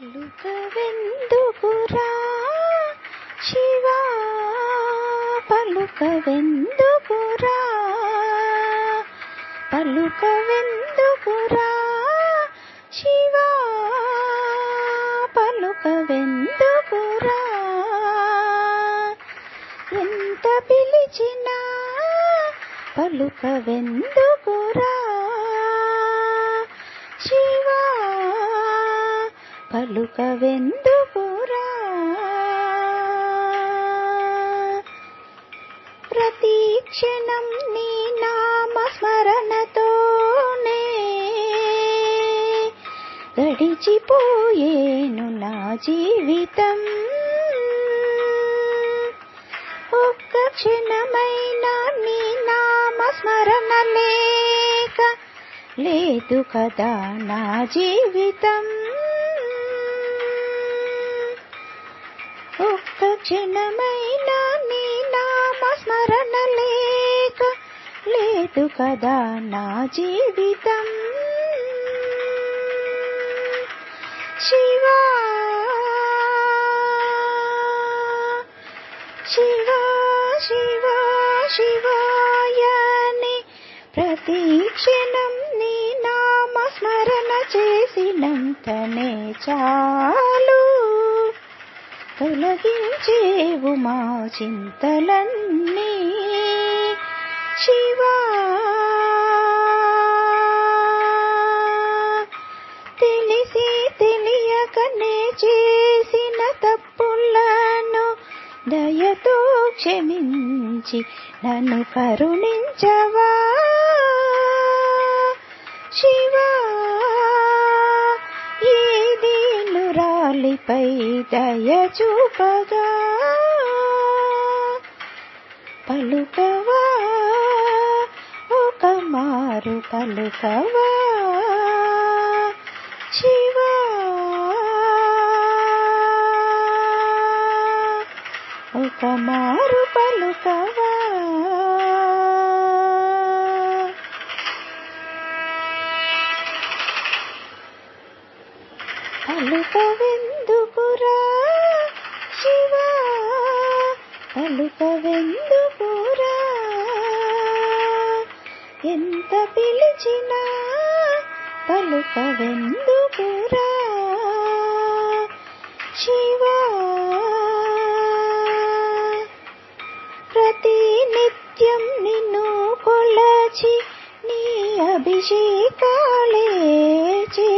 పలుకవెందుకురా శివా పలుకవెందుకురా పలుకవెందుకురా శివా పలుకవెందుకురా ఎంత పిలిచినా పలుకవెందుకురా శివా పలుకవెందుకురా ప్రతి క్షణం నీ నామ స్మరణతోనే గడిచిపోయేను నా జీవితం. ఒక్క క్షణమైనా నీ నామ స్మరణ లేక లేదు కదా నా జీవితం. క్షణమైనా నీ నామస్మరణ లేక లేదు కదా నా జీవితం. శివా శివా శివా శివాయని ప్రతి క్షణం నీ నామస్మరణ చేసినంతనే చాలు. తొలగించేవు మా చింతలన్నీ. శివా తెలిసి తెలియకనే చేసిన తప్పులను దయతో క్షమించి నన్ను కరుణించవా. శివా దీనురాలిపై దయచూపగా. పలుకవా ఒక మారు పలుకవా. శివా. ఒక మారు పలుకవా. పోరా శివా పలుకవెందుకురా ఎంత పిలిచినా పలుకవెందుకురా శివా ప్రతి నిత్యం నిన్ను కొలచి నీ అభిషేకాలే చే